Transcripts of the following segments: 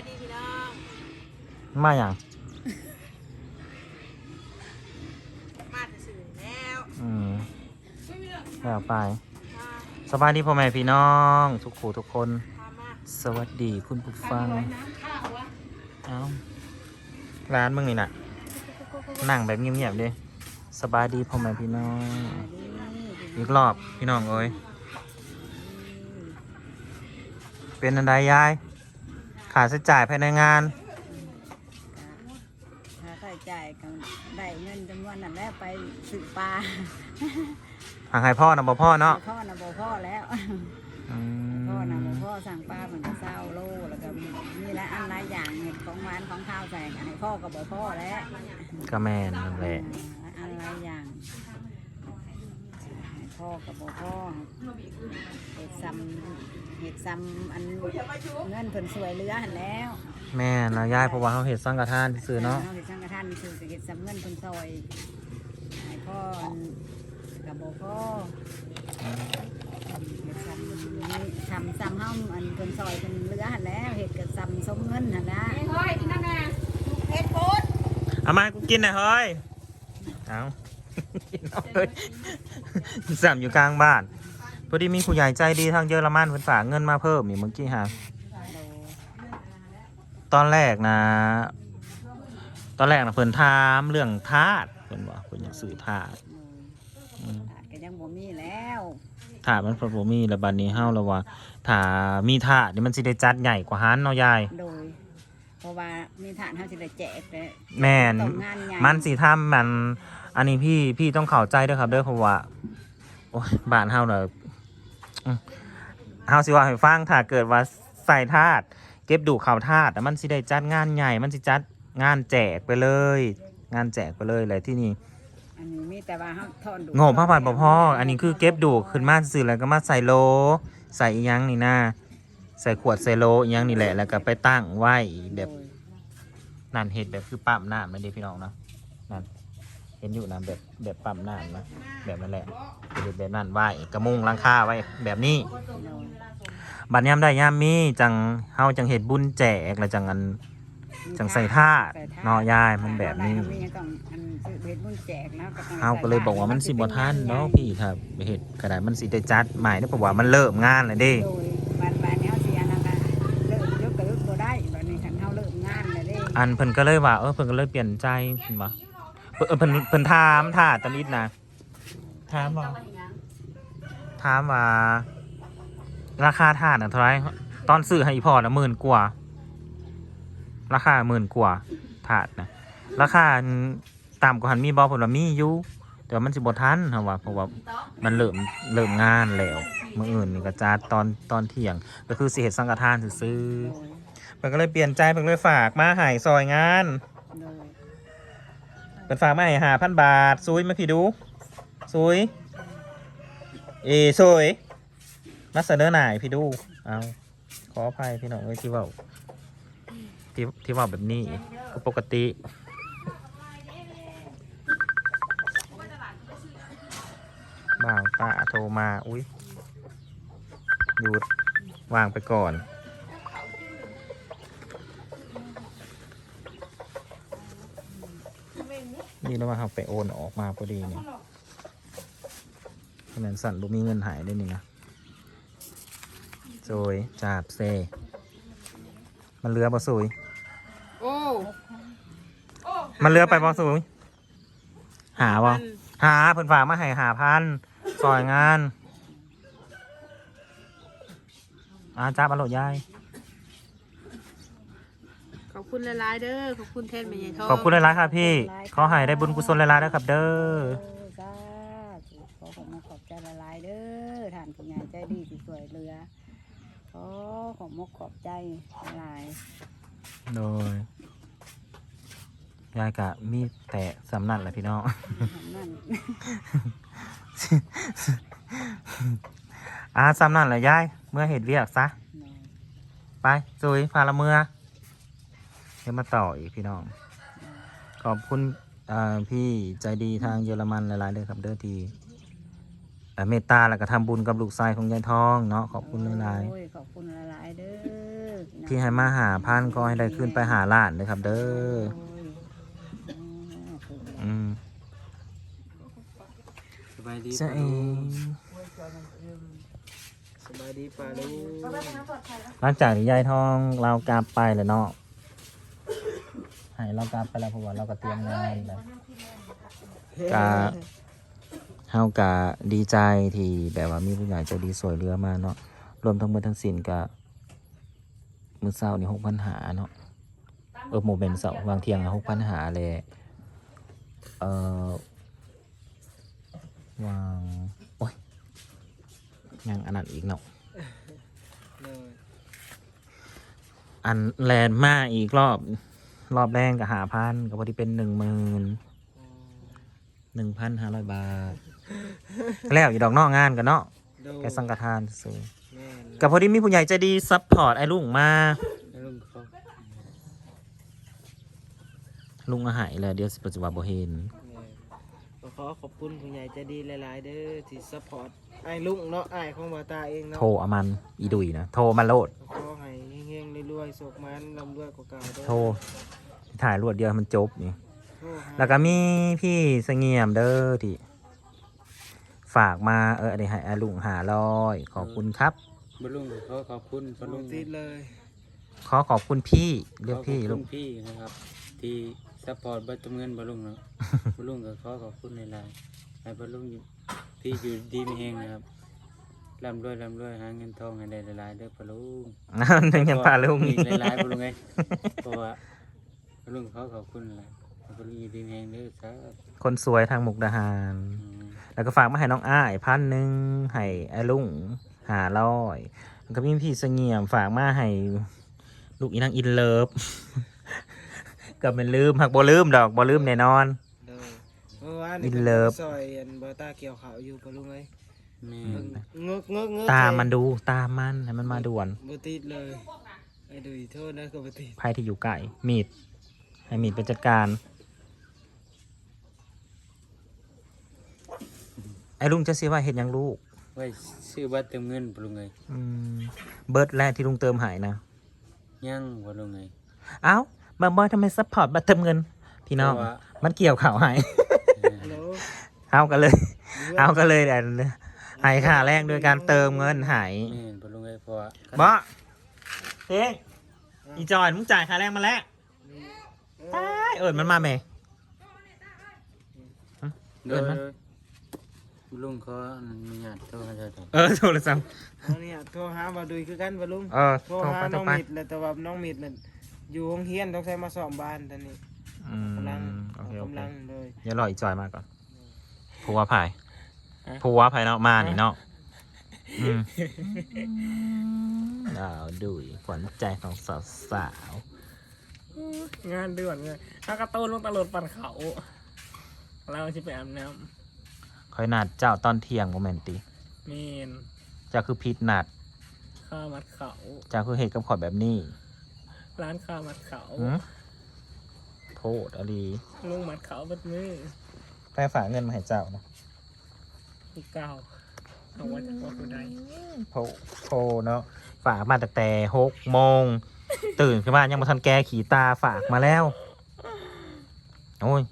ายดีพี่น้องมาอย่างมาจะสื่อแล้วอืมแล้วไปมาสบายดีพ่อแม่พี่น้อง ทุกคู่ทุกคน พามาสวัสดีคุณผู้ฟังเอ้า ร้านมึงนี่น่ะ นั่งแบบเงียบๆดิสบายดีพ่อแม่พี่น้อง อีกรอบพี่น้องเอ้ย เป็นอันใดยาย ขาดใช้จ่ายภายในงานค่าใช้จ่ายก็ได้เงินจำนวนนั้นแล้วไปซื้อปลาหางให้พ่อนะบ่พ่อเนาะพ่อนะบ่พ่อแล้วอืพ่อนะบ่มพ่อสั่งปลาเหมือนกับเศร้าโลแล้วก็มีมีหลายอันหลายอย่างเห็ดของหวานของข้าวใส่กันให้พ่อกับบ่พ่อแล้วก็แม่นนั่นแหละหลายอันหลายอย่างให้ พ่อกับบ่พ่อเห็ดซ้ำเห็ดซ้ำอันเงินเพิ่นสวยเหลือหันแล้วแม่นะยายเพราะว่าเขาเห็ดสังฆทานที่ซื้อเนาะเฮ็ดสังฆทานคือเห็ดซ้ำเงินเพิ่นซอยให้พ่อกับบ่พ่อเฮ็ดซ้ำนี่ซ้ำซ้ำเฮาอันเพิ่นซอยเพิ่นเหลือหั่นแล้วเฮ็ดก็ซ้ำสมเงินหั่นนะเฮ้ยกินนั่นแน่เฮ็ดโพดเอามาให้กูกินหน่อยเฮ้ยเอากินเอาเลย สามอยู่กลางบ้าน พอดีมีผู้ใหญ่ใจดีทางเยอรมันเพิ่นฝากเงินมาเพิ่มอีกเมื่อกี้ฮะตอนแรกนะ ตอนแรกนะเพิ่นถามเรื่องทาสเพิ่นว่าเพิ่นอยากซื้อทาสอืมก็ยังบ่มีแล้วทาสมันเพิ่นบ่มีแล้วบัดนี้เฮาแล้วว่าถ้ามีทาสนี่มันสิได้จัดใหญ่กว่าหันเนาะยาย โดย เพราะว่ามีฐานเฮาสิได้แจกแต่แม่นต้องงานใหญ่มันสิทำมัน อันนี้พี่พี่ต้องเข้าใจด้วยครับเด้อเพราะว่าโอ้ยบ้านเฮาเน่ะอืมเฮาสิว่าให้ฟังถ้าเกิดว่าใส่ทาสเก็บดูข่าวทาสอะมันสิได้จัดงานใหญ่ มันสิจัดงานแจกไปเลย งานแจกไปเลยเลยที่นี่อันนี้มีแต่ว่าเฮาทอนดูโง่พระบาทบ่พ่ออันนี้คือเก็บดูขึ้นมาสื่อแล้วก็มาใส่โล ใส่อีหยังนี่นะ ใส่ขวดใส่โลอีหยังนี่แหละแล้วก็ไปตั้งไว้แบบโดยนั่นเห็ดแบบคือปั๊มน้ำไม่ได้พี่น้องเนาะนั่นเห็นอยู่นะแบบแบบปั๊มน้ำนะแบบนั้นแหละเห็ดแบบนั้นไว้กระมุงหลังคาไว้แบบนี้โดยบัดยามได้ยามมีจังเฮาจังเห็ดบุญแจกแล้วจังอัน จังใส่ท่าตุเนาะยายมันแบบนี้เฮามีต้องอันซื้อเฮ็ดบุญแจกแล้วก็ต้องเฮาก็เลยบอกว่ามันสิบ่ทันเนาะพี่ถ้าไปเห็ดก็ได้มันสิได้จัดใหม่เด้อเพราะว่ามันเริ่มงานแล้วเด้ โดยบ้านบ้านนี้เฮาสิอันนั้นก็เลิกยกก็ยกบ่ได้บัดนี้คันเฮาเลิกงานแล้วเด้ อันเพิ่นก็เลยว่าเออเพิ่นก็เลยเปลี่ยนใจเพิ่นว่าเพิ่นเออเพิ่นเพิ่นถามท่าตำอิดนะถามว่าถามว่า ราคาถาดน่ะเท่าไหรตอนซื้อให้อีพอน่ะหมื่นกว่า ราคาหมื่นกว่าถาดนะราคาต่ำกว่าหันมีบอผลว่ามีอยู่แต่ว่ามันสิบทันเหรอวะเพราะว่ามันเริ่มเริ่มงานแล้วมื่ออื่นนี่ก็จัดตอนตอนเที่ยง ก็คือสิเหตุสังฆทานซื้อ โดยๆมันก็เลยเปลี่ยนใจมันก็เลยฝากมาใหายซอยงานโดยเป็นฝากมาให้หาพันบาทซุยมาพี่ดูซุยเอซุยมาเสนอหน่ายพี่ดูเอาขออภัยพี่น้องเอ้ยที่เว่าที่ที่เว่าแบบนี้ก็ปกติ บ่าวตาโทรมา อุ้ยหยุดวางไปก่อน นี่แล้วว่าเขาไปโอนออกมาพอดีเนี่ยขนาดสั่นบุมีเงินหายได้นี่นะสวยจาบเซ มันเรือบ่สวยโอ้มันเรือไปบ่สวยหาบ่หาเพิ่นฝากมาให้หาพันซอยงานอาจ้าบอรรถยาย อบคุณหลายๆเด้อขอบคุณแทนแม่ใหญ่ทองขอบคุณหลายๆครับพี่ขอให้ได้บุญกุศลหลายๆนะครับ เด้อเออสาธุขอขอบคุณขอบใจละลายๆเด้อท่านผู้ใหญ่ใจดีที่ช่วยเหลือขอขอบมกขอบใจละลายโดยยายกะมีแต่สำนักแหละพี่น้องนั่นอ่าซ้ำนั่นแหละยาย เมื่อเห็ดเวียกซะไปซุยพาละเมื่อ เดี๋ยวมาต่ออีกพี่น้อง ขอบคุณอ่าพี่ใจดีทางเยอรมันหลายๆเลยครับเด้อที่เอ่อเมตตาแล้วก็ทำบุญกับลูกชายของยายทองเนาะขอบคุณหลายโอ้ยขอบคุณละลายๆเด้อพี่น้ที่ให้มาหาพันก็ให้ได้ขึ้นไปหาล้านเลยครับ เด้ออืมสบายดีจะปะเอลุงงสบายดีปะลุงหลังจากที่ยายทองเรากลับไปแล้วเนาะ ให้เรากลับไปแล้วเพราะว่าเราก็เตรียมงานแล้วกะเฮากะดีใจที่แบบว่ามีผู้ใหญ่ใจดีสวยเรือมาเนาะรวมทั้งหมดทั้งสิ้นกะมือเศร้านี่หกพันหาเนาะเออโมเมนต์เสาร์วางเที่ยงหกพันหาเลยเออวางโอ้ยยังอันนั้นอีกเนาะ เลย อันแลนด์มาอีกรอบ รอบแรกกับหาพันก็พอดีเป็นหนึ่งหมื่นหนึ่งพันห้าร้อยบาท แล้วอยู่ดอกนอกงานกันเนาะโดแกสังฆทานซื้อแม่นกับพอดีมีผู้ใหญ่ใจดีซัพพอร์ตไอ้ลุงมาแล้วลุงเขาลุงอาหายแล้วเดี๋ยวสิปัจจุบันบ่เห็นแม่นก็ข อขอบคุณผู้ใหญ่ใจดีหลาย ๆ เด้อที่ซัพพอร์ตไอ้ลุงเนาะไอ้ของบาตาเองเนาะโทรอามันอีดุยนะโทรมาโลดขอให้เฮงๆรวยๆสุขมันร่ำรวยกว่าเก่าเด้อโทรถ่ายรวดเดียวให้มันจบนี่โทรหาแล้วก็มีพี่เสงี่ยมเด้อที่ฝากมาเอออันนี้ให้ไอ้ลุงหาร้อยขอบคุณครับ บลุงขอขอบคุณบลุลุงงติดเลยขอขอบคุณพี่เรียกขอขอบพี่ลุคุงณพี่นะครับ ที่ ซัพพอร์ตบัตรเงินบลุงเนาะบลุงก็ขอขอบคุณในไลน์ให้บลุงอยู่พี่อยู่ดีมีเฮงนะครับร่ำรวยร่ำรวยหาเงินทองให้ได้หลายๆเด้อบลุงนั่นยังพาลุงอีกหลายๆบลุงไงเพราะว่าบลุงขอขอบคุณหลายให้บลุงอยู่ดีมีเฮงเด้อครับคนสวยทางมุกดาหารอืมแล้วก็ฝากมาให้น้องอ้ายพันหนึ่งให้ไอ้ลุงหาร้อยแล้วก็มีพี่เสงี่ยมฝากมาให้ลูกอีนางอินเลิฟ ก็เป็นลืมหักบ่ลืมดอกบ่ลืมแน่นอน เด้อเมื่อวาน In love ซอยอันบาตาเกี่ยวขาวอยู่ปะลุงเอ้ยแม่เบิ่งเงึกเงึกเงึกตามมันดูตามมันให้มันมาด่วนบ่ติดเลยไอ้ดุยโทษนะก็บ่ติดภัยที่อยู่ไกลมีด ให้มีดไปจัดการ ไอ้ลุงจะเสียว่าเห็นยังลูก ไว้ซื้อบัตรเติมเงินบลุงไงอืมเบิร์ดแรกที่ลุงเติมหายนะ ยังบลุงไงเอ้า บาบอยทำไมซัพพอร์ตบัตรเติมเงิน พี่น้อง เพราะว่า มันเกี่ยวข่าวหายฮัลโหลเอากันเลย เอากันเลยแต่หายค่าแรกโดยการเติมเงินหายแม่นบลุงไงเพราะว่าบอเฮ้อีจอยมึงจ่ายค่าแรกมาแล้วตายเอิญมันมาไหมโดเอิ้ยนมั้ยลุงเขาอนุญาตโทรมาได้ต่อเออโทรศัพท์เอาเนี่ยโทรหาบ่ดุยคือกันบ่ลุงเออโทรโทรหาไปโทรน้องไปมิดแล้วแต่ว่าน้องมิดนั่น อยู่โรงเรียนต้องใช้มาสอบบ้านตอนนี้อืมกำลังโอเคโอเคกำลังเลยเดี๋ยวรออีจอยมาก่อนผัวภายผัวภายเนาะมานี่เนาะอืมดาวดุยขวัญใจของสาวสาวงานเดือนไงถ้ากระตูนลงตลอดปั่นเขาเราจะไปอาบน้ๆคอยนัดเจ้าตอนเที่ยงโมเมนติำเมนเจ้าคือพิษนัดข้าวมัดเขาเจ้าคือเหตุกับขอยแบบนี้ ร้านข้าวมัดเขาหืมโทษอลีลุงมัดเขาบัดมือแม่ฝากเงินมาให้เจ้านะที่เก่าเอาไว้จากว่าคือใดโทโทเนาะฝากมาตั้งแต่หกโมงตื่นขึ้นมายังมาทันแกขี่ตาฝากมาแล้ว โอ้ย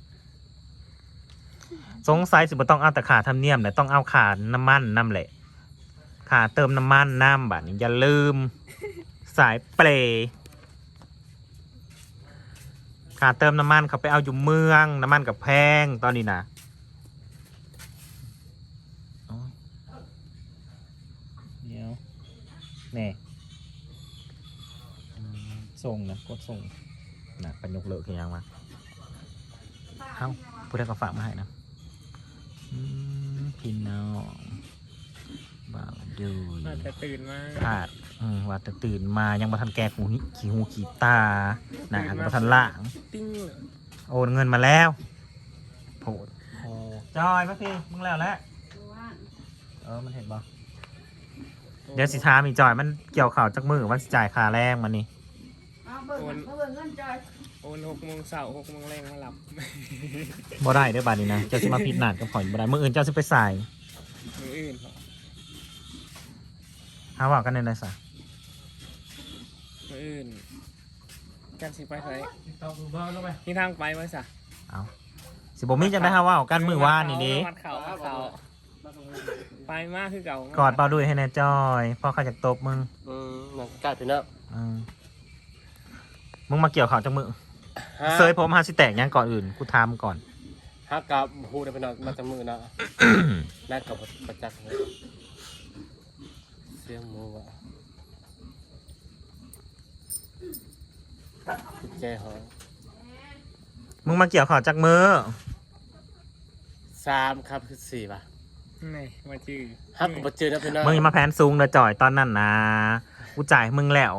สงสัยสิบ่ต้องเอาแต่ขาทำเนียมแต่ต้องเอาขาน้ำมันน้ำแหละขาเติมน้ำมันน้ำบัดนี้อย่าลืม สายเปรย์ ขาเติมน้ำมันเขาไปเอาอยู่เมือง น้ำมันกับแพงตอนนี้นะโอ้ยเดี๋ยวแน่อืมส่งนะกดส่งนะเป็นยกเลิกคือยังวะเอ้าผู้ใดก็ฝากมาให้นะอืมพี่น้องบ่าวดูอาจจะตื่นมาพลาดอืม ว่าแต่ตื่นมายังมาทันแกหูหิขี้หูขี้ตาหนาก็บ่ทันล่าง ติ้งโอนเงินมาแล้วโหดโอ้จอยมาพี่มึงแล้วแหละเออมันเห็นบ่เดี๋ยวสิทามอีจอยมันเกี่ยวข่าวจากมือมันสิจ่ายค่าแรงมันนี่โอนโอนหกโมงเสาร์หกโมงแรงมาหลับบ่ได้เด้อบาดนี้นะเจ้าสิมาผิดนัดกับข่อยบ่ได้มื้ออื่นเจ้าสิไปใส่มืออื่นเหรอหาว่ากันในไรซะมื ออื่นกันสิไปไสตอบเบอร์ลงไปนี่ทางไปไว้ซะเอาสิบ่มีจังได้ฮะว่ากันมือว่านนี่เด้มัดเข่ามัดเข่าไปมากคือเก่ากอดเบาดุยให้แน่จอยพ่อเขาจากตบมึงอืมหนังกาดไปเนาะอืมมึงมาเกี่ยวข่าวจังมือฮะเซยผมหาสิแตกยังก่อนอื่นกูถามมึงก่อนฮักกับฮูได้ไปเนาะมาจากมือเนาะแลกกับประจักษ์เลยเสียงหมูว่ะ ใจหอยมึงมาเกี่ยวข่าวจากมือสามครับคือสี่ป่ะนี่มาจื้อฮักกับมาเจอนะพี่น้องมึงอย่ามาแพนซุงเลยจ่อยตอนนั้นนะกูจ่ายให้มึงแล้ว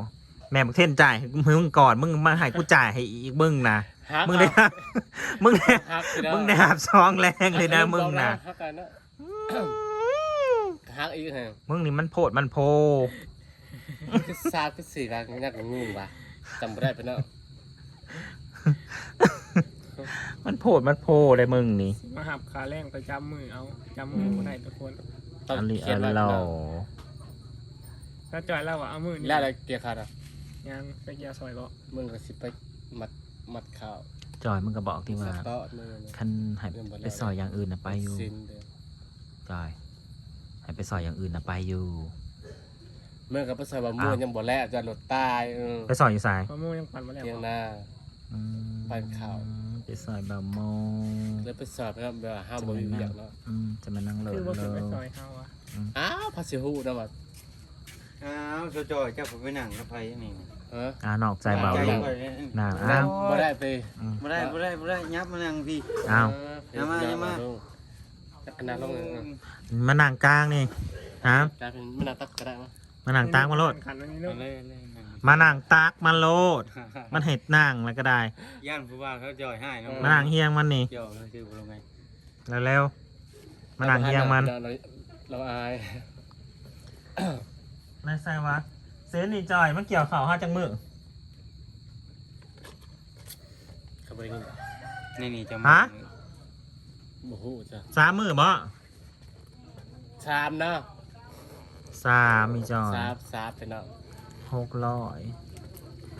แม่มึงเท่นจ่ายให้มึงก่อนมึงมาให้กูจ่ายให้อีกมึงนะฮักมึงได้มึงได้ฮักพี่น้องมึงได้หาบซองแรงเลยนะมึงนะฮักกันเนาะฮักอีกฮะมึงนี่มันโพดมันโพคือสามคือสี่ป่ะนักงงป่ะ จำไม่ได้พี่น้องมันโพดมันโพเลยมึงนี่มาหับขาแรงไปจำมือเอาจำมือบ่ได้ทุกคนต้องอันนี้เขียอันนไว้เราพี่น้องถ้าจอยเล่าว่าเอามือนี่แล้วอะไรเกียร์ขาดอะยังไปเกียร์ซอยก็มึงก็สิไปมัดมัดข่าวจอยมึงก็บอกที่ว่าสต๊อมือเนี่ยคันให้ไปซอยอย่างอื่นนะไปอยู่สินเด้อจอยให้ไปซอยอย่างอื่นนะไปอยู่ เมื่อกับภาษาบามือยังบ่แลจะหลดตายเออไปซอยอยู่สายมะม่วงยังปั่นมาแล้วเที่ยงบ่หน้า อืมไปข่าว ไปซอยแบบโมงแล้วไปสอบนะครับแบบห้ามบ่มีอย่างเนาะอืมจะมานั่งเลิคือศบ่เลคือไปยซอยเฮาอะอ้าวภาษีฮู้นะว่าอ้าวโจจอยเจ้าผมไปนั่งกับไผนี่เอออ่านอกใจเบาใจลูกข่อยเลยน่านั่อ้างวบ่ได้ไปอืมบ่ได้บ่ได้บ่ได้ยับมานั่งพี่ อ้าวเอย่ามาอย่ามา อันนั้นลงเออมานั่งกลางนี่ฮะกลายเป็นไม่น่าตักก็ได้มั้ย มานั่งตากมาโลด ขันอันนี้เอาเนาะเลยเลยนั่งมานั่งตากมาโลด มันเห็ดนั่งแล้วก็ได้ ย่านผู้ว่าเขาจอยให้เนาะมานั่งเฮียงมันนี่เจ้าเขาชื่อบ่ลงไงเร็วๆมานั่งเฮียงมัน เราเราอายนายไซวะเซนนี่จอยมันเกี่ยวเข่าห้าจังมือเขาบ่ได้เงินนี่นี่จะฮะบ่ฮู้จ้ะสามมือบ่ชามเนาะ สามมีจอยสามสามไปเนาะหกร้อย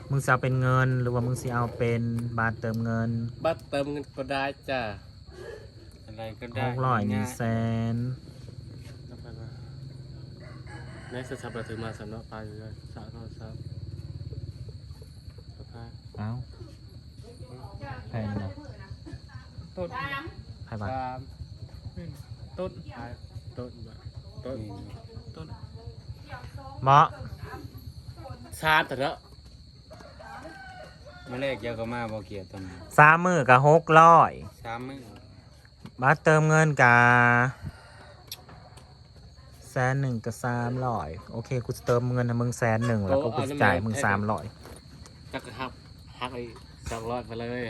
มึงจะเอาเป็นเงินหรือว่ามึงจะเอาเป็นบาทเติมเงินบัตรเติมเงินก็ได้จ้ะอะไรก็หได้กร้อยหนึ่งแสนในสถาบันถือมาสำนักไปเลยสามร้อยสามสภาเอ้าแพงเนาะต้นใครบ้าสามต้นไปต้นบ่ต้นต้น เหมาะสามแต่เนาะเมื่อแรกเจ้าก็มาบ่เกียรติตอนนี้สามมือกับหกร้อยสามมื้อบาทเติมเงินกับแสนหนึ่งกับสามร้อยโอเคกูจะเติมเงินให้มึงแสนหนึ่งแล้วก็กูจะจ่ายมึงสามร้อย จักรหักหักไอ้สองร้อยไปเลย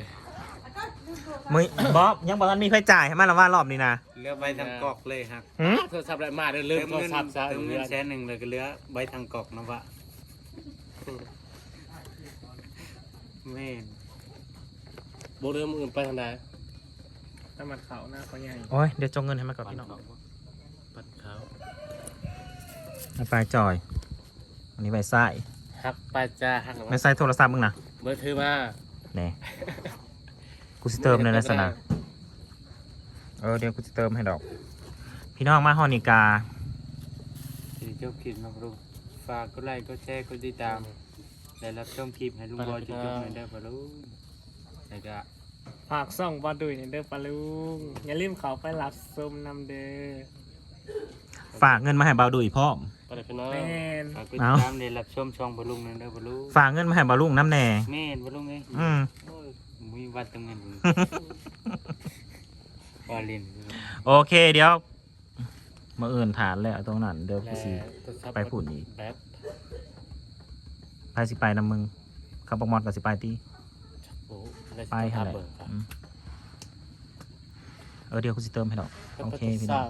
มึงบ๊อบยังบอกว่ามีใครจ่ายให้มันหรือว่ารอบนี้นะเหลือใบทางกอกเลยครับหืมโทรศัพท์อะไรมาเดี๋ยวลืมเติมโทรเงินศัพท์ซะเติมเงินเดือนแสนหนึ่งเลยก็เหลือใบทางกอกนะวะแม่นโบเริ่มอื่นไปทางใดตะมัดเขาหน้าเขาใหญ่โอ้ยเดี๋ยวจงเงินให้มันก่อนพี่น้องปัดเขาเอาไปจอย อันนี้ใบไส้หักไปจ้าหักไม่ใส่โทรศัพท์มึงนะเบอร์ถือมาแน่ กูสิเติมเลยนะสนะเออเดี๋ยวกูจะเติมให้ดอก พี่น้องมาฮอนิกาสิจบคลิปนะพลุงฝากกดไลค์กดแชร์กดติดตามได้รับชมคลิปให้ลุงบอยจุดๆหน่อยได้อพลุงแล้วก็ฝากส่องบอดุยในเด้อปลาลุงอย่าลืมเขาไปรับส้มนำเด้อฝากเงินมาให้เบาดุยพ่อมไปเลยพี่น้องแม่นฝากกดติเอ้าดตามได้รับชมช่องพลุงนั่นเด้อพลุงฝากเงินมาให้เบาลุงน้ำแน่แม่นพลุงเอ้ยอืม โอ้ย มีวัดตรงนั้นอยู่ว่าเล่นโอเคเดี๋ยวมาอื่นฐานแล้วตรงนั้นเดี๋ยวกูสิโทรศัพท์ไปพูดอีกแบบไปสิไปนำมึงเขาบอกมอดกับสิไปตีโอ้โหด้ไปสิหั่นบแหละเบอร์ครับอืมเออเดี๋ยวกูสิเติมให้ดอกโอเคพี่น้อง